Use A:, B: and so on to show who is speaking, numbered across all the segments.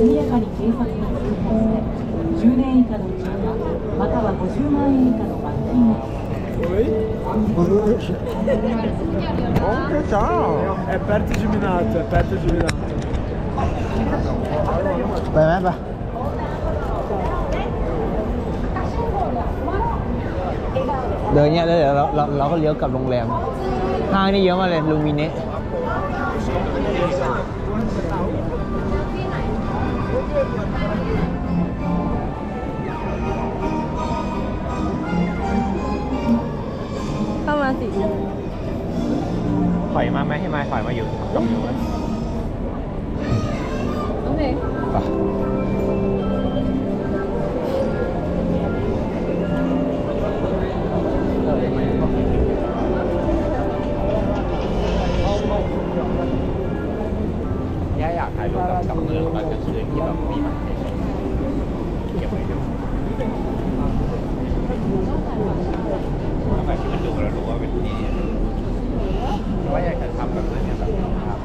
A: 速やかに警察に通報され10年以下の懲役または50万円以下の罰金が科されます
B: Oh, che ciao!
C: È aperto geminato, è aperto geminato.
B: ไปไหมไปเดินเนี้ยแล้วเดี๋ยวเราเราเราก็เลี้ยวกลับโรงแรม ห้างนี่เยอะมากเลยลูมิเนะ
D: ถอยมาไหมให้มาถอยมาอยู่ตรงนู้น
E: โอเค
B: ไป
D: ย่าอยากถ่ายรูปกับกับเมืองตอนกลางคืนที่แบบมีแบบเก็บไว้ดูแล้วแบบที่มันดูแล้วรู้ว่าเป็นที่เพราะว่าอยากจะ ทำแบบนั้นเนี่ยแบบภาพ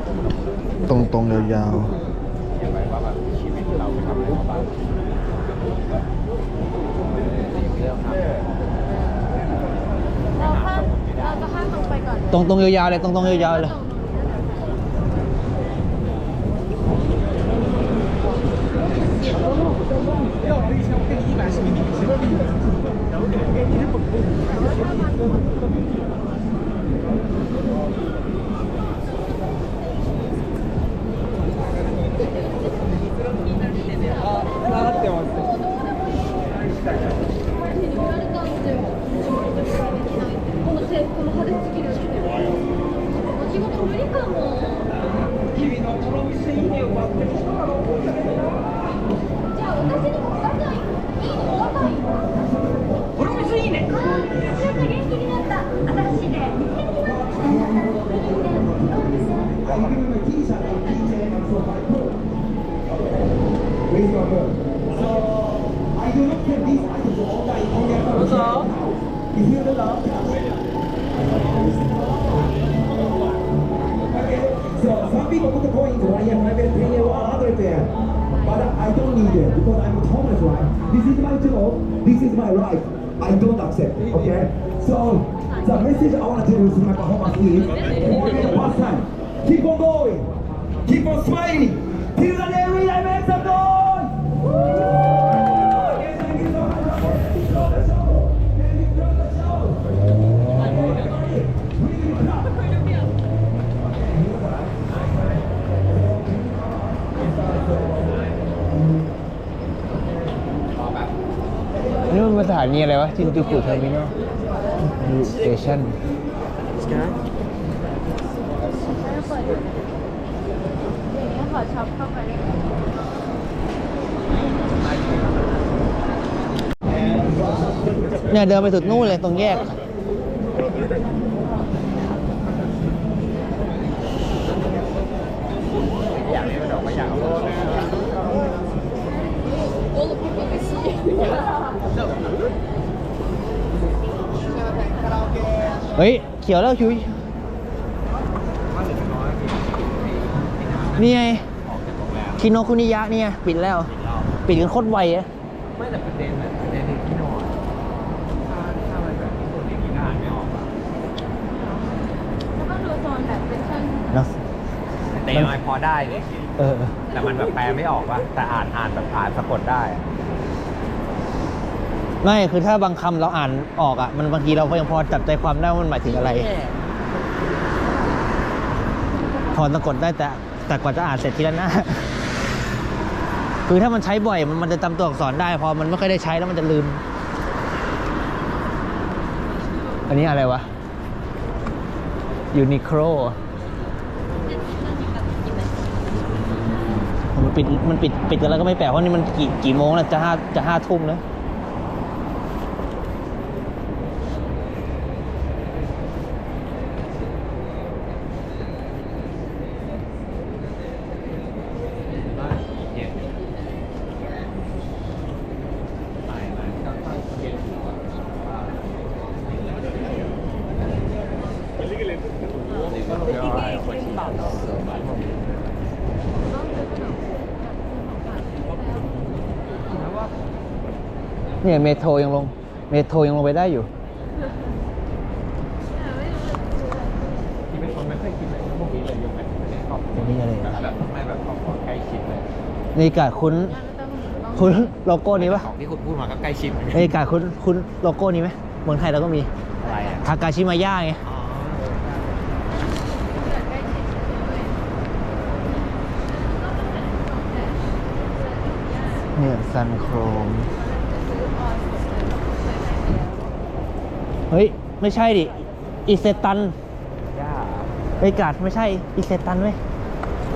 B: ตรงตรงๆยาว
D: อยากไปว่าแบบชีวิตเราไปทำอะไรมาบ้างเรื่องทำ
E: เราข้ามเราจะข้ามตรงไปก่อน
B: ๆ ตรงตรงๆยาวๆเลยตรงตรงๆยาวๆเลย
E: こ
F: So some people put the coins right here, I will pay you 100 there. But I don't need it because I'm Thomas, right? This is my job, this is my right. I don't accept, it. okay? So the message I want to tell you to my performance is forget the time. Keep on going. Keep on smiling. Till the day we make some noise.
B: นี้อะไรวะ ชินจูกุเทอร์มินอลสเตชัน
E: อย่างนี้ขอช็อปเข้าไปได้ไหม
B: เนี่ยเดินไปสุดนู่นเลยตรงแยก
D: เล่นมันออกมาอยากเอา
B: เฮ้ย เขียวแล้วชุยนี่ไงคิโนคุนิยะเนี่ยปิดแล้ว ปิดกันโคตรไวอะ
D: ไม่แต่ประเด็นแบบประเด็นที่นอนถ้าถ้ามันแบบที่คนอย่างนี้ก็อ่านไม่ออกอะ
E: แล้วก็ดูโซนแบบเป็นชั้น
B: เนาะ
D: แต่ยังไงพอได้เนี่ย
B: เออ
D: แต่มันแบบแปลไม่ออกว่ะแต่อ่านอ่านแบบอ่านสะกดได้อะ
B: ไม่คือถ้าบางคำเราอ่านออกอะ มันบางทีเราก็ยังพอจับใจความได้ว่ามันหมายถึงอะไร พอสะกดได้แต่แต่กว่าจะอ่านเสร็จทีละหน้า คือถ้ามันใช้บ่อยมันมันจะจำตัวอักษรได้ พอมันไม่ค่อยได้ใช้แล้วมันจะลืม อันนี้อะไรวะยูนิโคลมันปิดมันปิดปิดกันแล้วก็ไม่แปลกเพราะนี่มันกี่กี่โมงแล้วจะห้าจะห้าทุ่มแล้ว
D: เนี่ยไม่ไม่ก็ก็เขียนถูกอะว่านี่ก็เรียกว่าอะไรคนที่แบบ
B: เนี่ยเมโทรยังลง เมโทรยังลงไปได้อยู่
D: ที่เป็นคนไม่ค่อยกินอะไรพวกนี้เลยยกเว้นไม่ได้ชอบ
B: อันนี้อะไร
D: แบบไม่แบบของใกล้ชิดเลย
B: นาฬิกาคุ้นคุ้นโลโก้นี้ปะ
D: ของที่คุณพูดมาก็ใกล้ชิดเหมือนกัน
B: นาฬิกาคุ้นคุ้นโลโก้นี้ไหมเมืองไทยเราก็มี
D: อะไรอะ
B: ทากาชิมาย่าไง
D: อ๋อ
B: เนี่ยซันโครม เฮ้ย ไม่ใช่ดิ อิเซตัน
D: ย่า
B: นาฬิกาไม่ใช่ อิเซตันไหม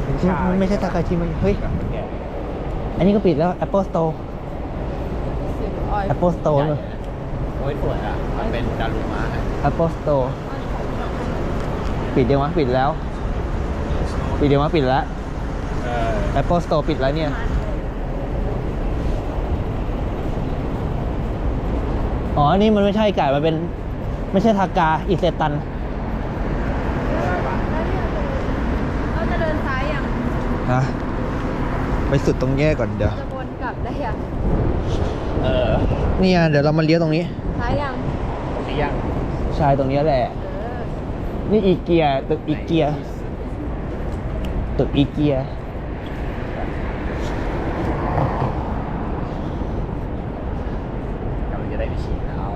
D: เป็นชา
B: มันไม่ใช่ทากาชิมาย่าเฮ้ย
D: แบบคนแก่
B: อันนี้ก็ปิดแล้ว Apple Store Apple Store เลย
D: โอ้ยสวยอะ มันเป็นดารุมะนะ
B: Apple Store ปิดเดียวมะปิดแล้ว ปิดเดียวมะปิดแล้ว
D: เออ
B: Apple Store ปิดแล้วเนี่ย อ๋อ อันนี้มันไม่ใช่ไก่ มันเป็น ไม่ใช่ทากา อิเซตัน
G: เราจะเดินซ้ายยัง
B: ฮะ ไปสุดตรงแยกก่อนเดี๋ยว
G: จะวนกลับได้ยัง
D: เออ
B: เนี่ยเดี๋ยวเรามาเลี้ยวตรงนี้
G: ซ้ายยัง
D: เที่ยง
B: ใช่ตรงนี้แหละ
G: เออ
B: นี่อีเกียตึกอีเกียตึกอีเกีย
D: กำลังจะได้ไปฉีดแล้ว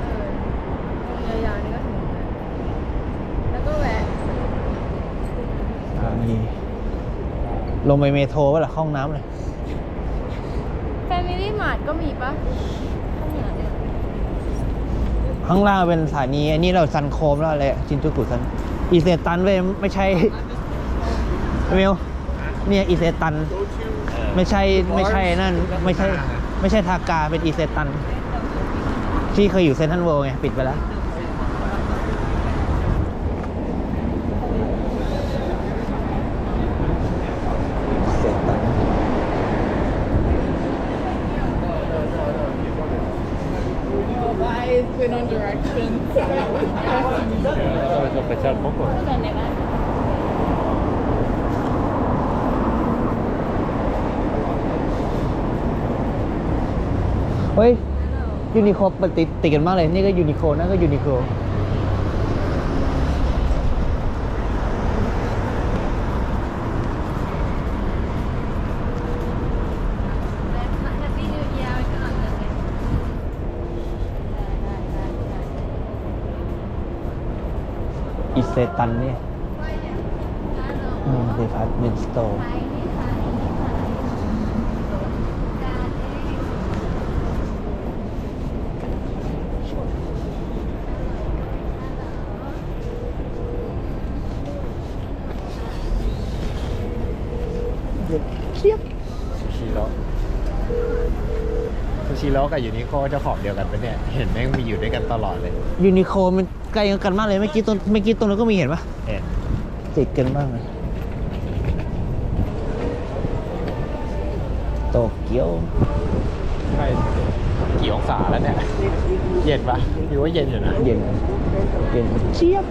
G: เออตรงยาวๆนี่ก็ถึงแล้วแล้วก็แวะ
B: นี่ ลงไปเมโทรป่ะล่ะเข้าห้องน้ำเลย
G: แฟมิลี่มาร์ทก็มีปะข้างเหนือเนี่ย
B: ข้างล่างเป็นสถานี อันนี้เราซันโคมแล้วอะไรอะจินจูกุซัน อีเซตันเว้ยไม่ใช่เมลเนี่ยอีเซตัน ไม่ใช่ไม่ใช่นั่น ไม่ใช่ ไม่ใช่ทากาเป็นอีเซตัน ที่เคยอยู่เซนทรัลเวิลด์ไง ปิดไปแล้ว เรา
D: ไปเจอพวกคน
B: เฮ้ยยูนิโคมันติดติดกันมากเลย นี่ก็ยูนิโคนั่นก็ยูนิโค
G: แฮปปี้นิวเยียร์ไว้ก่อนเลยได้ได้ได้ได้
B: อิเซตันเนี่ยเดพาร์ตเมนสโตร์
D: ซูชิโร่ซูชิ โร่กับยูนิโคเจ้าของเดียวกันปะเนี่ย เห็นแม่งมีอยู่ด้วยกันตลอดเลย
B: ยูนิโคมันใกล้กันมากเลยเมื่อกี้ต้นเมื่อกี้ตรงนั้นก็มีเห็นปะ
D: เห็น
B: ติดกันมากเลยโตเกียว
D: ใช่กี่องศาแล้วเนี่ย เย็นปะอยู่ว่าเย็นอยู่นะ
B: เย็นเย็นเชียบ